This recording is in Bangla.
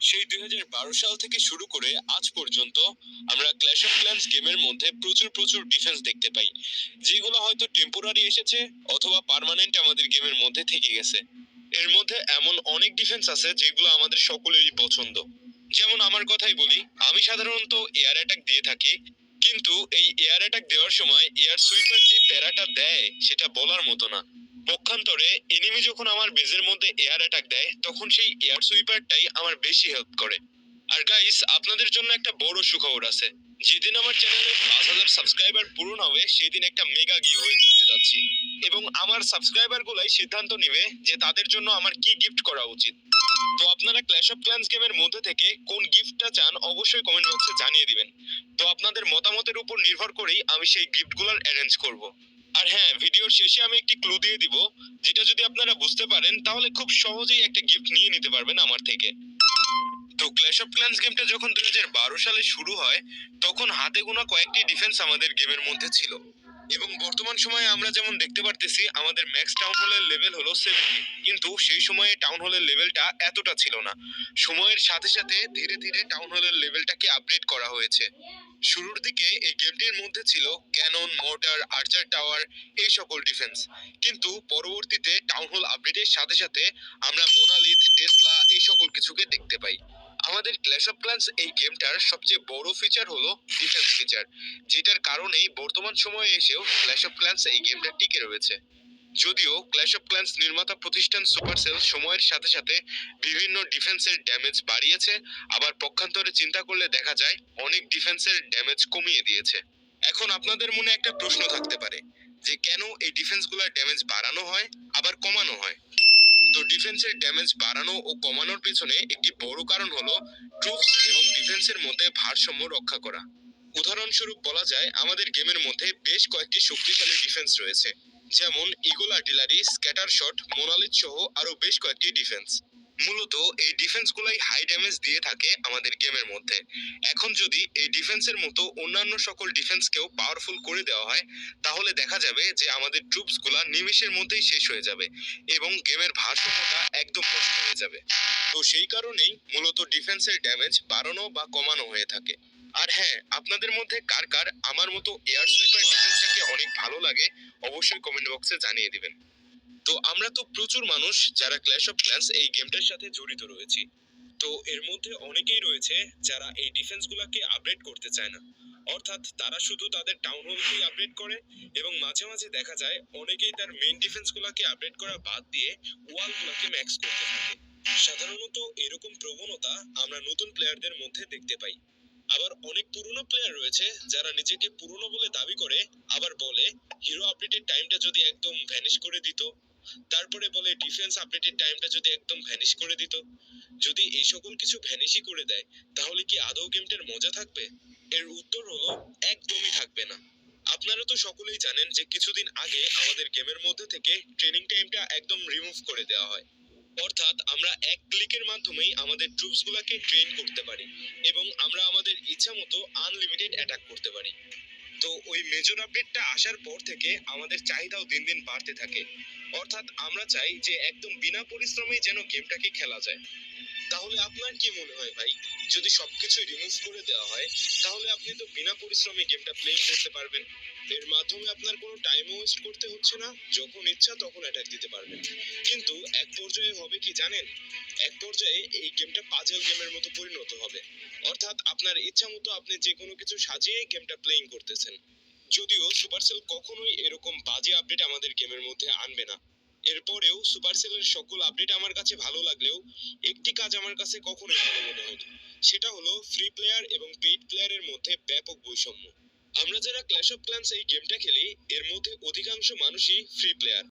সেই দুই হাজার বারো সাল থেকে শুরু করে আজ পর্যন্ত আমরা ক্ল্যাশ অফ ক্ল্যান্স গেমের মধ্যে প্রচুর প্রচুর ডিফেন্স দেখতে পাই। যেগুলো হয়তো টেম্পোরারি এসেছে অথবা পার্মানেন্ট আমাদের গেমের মধ্যে থেকে গেছে। এর মধ্যে এমন অনেক ডিফেন্স আছে যেগুলো আমাদের সকলেরই পছন্দ। যেমন আমার কথাই বলি, আমি সাধারণত এয়ার অ্যাটাক দিয়ে থাকি, কিন্তু এই এয়ার অ্যাটাক দেওয়ার সময় এয়ার সুইপার যে প্যারাটা দেয়, সেটা বলার মতো না। পক্ষান্তরে এনিমি যখন আমার বেজের মধ্যে এয়ার অ্যাটাক দেয়, তখন সেই এয়ার সুইপারটাই আমার বেশি হেল্প করে। আর গাইস আপনাদের জন্য একটা বড় সুখবর আছে। যেদিন আমার চ্যানেলে পাঁচ হাজার সাবস্ক্রাইবার পূরণ হবে, সেদিন একটা মেগা গিভ হয়ে করতে যাচ্ছি। এবং আমার সাবস্ক্রাইবার গুলাই সিদ্ধান্ত নেবে যে তাদের জন্য আমার কি গিফট করা উচিত। তো আপনারা ক্ল্যাশ অফ ক্ল্যান্স গেমের মধ্যে থেকে কোন গিফটটা চান, অবশ্যই কমেন্ট বক্সে জানিয়ে দিবেন। তো আপনাদের মতামতের উপর নির্ভর করেই আমি সেই গিফটগুলোর অ্যারেঞ্জ করব। আর হ্যাঁ ভিডিওর শেষে আমি একটি ক্লু দিয়ে দিব, যেটা যদি আপনারা বুঝতে পারেন, তাহলে খুব সহজেই একটা গিফট নিয়ে নিতে পারবেন আমার থেকে। তো ক্ল্যাশ অফ ক্ল্যান্স গেমটা যখন দু হাজার বারো সালে শুরু হয়, তখন হাতে গোনা কয়েকটি ডিফেন্স আমাদের গেমের মধ্যে ছিল। এবং বর্তমান সময়ে আমরা যেমন দেখতে পারতেছি, আমাদের ম্যাক্স টাউন হলের লেভেল হলো সেভেন্টি কিন্তু সেই সময়ে টাউন হলের লেভেলটা এতটা ছিল না। সময়ের সাথে সাথে ধীরে ধীরে টাউন হলের লেভেলটাকে আপডেট করা হয়েছে। শুরুর দিকে এই গেমটির মধ্যে ছিল ক্যানন মোটর আর্চার টাওয়ার, এই সকল ডিফেন্স। কিন্তু পরবর্তীতে টাউন হল আপডেটের সাথে সাথে আমরা মোনালিথ, টেসলা, এই সকল কিছুকে দেখতে পাই। আমাদের ক্ল্যাশ অফ ক্লান্স এই গেমটার সবচেয়ে বড় ফিচার হলো ডিফেন্স ফিচার যেটার কারণেই বর্তমান সময়ে এসেও ক্ল্যাশ অফ ক্ল্যান্স এই গেমটা টিকে রয়েছে। যদিও ক্ল্যাশ অফ ক্ল্যান্স নির্মাতা প্রতিষ্ঠান সুপারসেল সময়ের সাথে সাথে বিভিন্ন ডিফেন্সের ড্যামেজ বাড়িয়েছে, আবার পক্ষান্তরে চিন্তা করলে দেখা যায় অনেক ডিফেন্সের ড্যামেজ কমিয়ে দিয়েছে। এখন আপনাদের মনে একটা প্রশ্ন থাকতে পারে, যে কেন এই ডিফেন্সগুলোর ড্যামেজ বাড়ানো হয়, আবার কমানো হয়? তো ডিফেন্সের ড্যামেজ বাড়ানো ও কমানোর পেছনে একটি বড় কারণ হলো ট্রুপস এবং ডিফেন্সের মধ্যে ভারসাম্য রক্ষা করা। উদাহরণস্বরূপ বলা যায়, আমাদের গেমের মধ্যে বেশ কয়েকটি শক্তিশালী ডিফেন্স রয়েছে। যেমন eagle artillery, scatter shot, monolith সহ আরও বেশ কয়েকটি ডিফেন্স মূলত এই ডিফেন্সগুলাই হাই ড্যামেজ দিয়ে থাকে আমাদের গেমের মধ্যে। এখন যদি এই ডিফেন্সের মতো অন্যান্য সকল ডিফেন্সকেও পাওয়ারফুল করে দেওয়া হয়, তাহলে দেখা যাবে যে আমাদের ট্রুপসগুলা নিমেষের মধ্যেই শেষ হয়ে যাবে এবং গেমের ভারসাম্যটা একদম নষ্ট হয়ে যাবে। তো সেই কারণেই মূলত ডিফেন্সের ড্যামেজ বাড়ানো বা কমানো হয়ে থাকে। আর হ্যাঁ আপনাদের মধ্যে কার কার আমার মতো এয়ার সুইপার ডিফেন্সটাকে অনেক ভালো লাগে, অবশ্যই কমেন্ট বক্সে জানিয়ে দিবেন। তো আমরা তো প্রচুর মানুষ যারা ক্ল্যাশ অফ ক্ল্যান্স এই গেমটার সাথে জড়িত রয়েছি। তো এর মধ্যে অনেকেই রয়েছে যারা এই ডিফেন্সগুলোকে আপডেট করতে চায় না। অর্থাৎ তারা শুধু তাদের টাউন হলকেই আপডেট করে এবং মাঝে মাঝে দেখা যায় অনেকেই তার মেইন ডিফেন্সগুলোকে আপডেট করা বাদ দিয়ে ওয়ালগুলোকে ম্যাক্স করতে থাকে। সাধারণত এরকম প্রবণতা আমরা নতুন প্লেয়ারদের মধ্যে দেখতে পাই। আবার অনেক পুরনো প্লেয়ার রয়েছে যারা নিজেকে পুরনো বলে দাবি করে, আবার বলে হিরো আপডেটের টাইমটা যদি একদম ভ্যানিশ করে দিত। তারপরে বলে ডিফেন্স আপডেটের টাইমটা যদি একদম ভ্যানিশ করে দিত। যদি এই সকল কিছু ভ্যানিশই করে দেয়, তাহলে কি আদৌ গেমটার মজা থাকবে? এর উত্তর হলো, একদমই থাকবে না। আপনারা তো সকলেই জানেন যে কিছুদিন আগে আমাদের গেমের মধ্যে থেকে ট্রেনিং টাইমটা একদম রিমুভ করে দেওয়া হয়। অর্থাৎ আমরা এক ক্লিকের মাধ্যমেই আমাদের ট্রুপসগুলোকে ট্রেন করতে পারি এবং আমরা আমাদের ইচ্ছা মতো আনলিমিটেড অ্যাটাক করতে পারি। তো ওই মেজর আপডেটটা আসার পর থেকে আমাদের চাহিদাও দিন দিন বাড়তে থাকে। অর্থাৎ আমরা চাই যে একদম বিনা পরিশ্রমেই যেন গেমটাকে খেলা যায়। তাহলে আপনার কি মনে হয় ভাই? যদি সবকিছু রিমুভ করে দেওয়া হয়, তাহলে আপনি তো বিনা পরিশ্রমে গেমটা প্লে করতে পারবেন। এর মাধ্যমে আপনার কোনো টাইমও ওয়েস্ট করতে হচ্ছে না। যখন ইচ্ছা তখন অ্যাটাক দিতে পারবেন। কিন্তু এক পর্যায়ে হবে কি জানেন? এক পর্যায়ে এই গেমটা পাজল গেমের মতো পরিণত হবে। অর্থাৎ আপনার ইচ্ছা মতো আপনি যে কোনো কিছু সাজিয়ে গেমটা প্লেইং করতেছেন। যদিও সুপারসেল কখনোই এরকম বাজে আপডেট আমাদের গেমের মধ্যে আনবে না। এরপরেও সুপারসেলের সকল আপডেট আমার কাছে ভালো লাগলেও একটি কাজ আমার কাছে কখনোই ভালো মনে হয়নি। সেটা হলো ফ্রি প্লেয়ার এবং পেইড প্লেয়ারের মধ্যে ব্যাপক বৈষম্য। আমরা যারা ক্ল্যাশ অফ ক্ল্যান্স এই গেমটা খেলি, এর মধ্যে অধিকাংশ মানুষই ফ্রি প্লেয়ার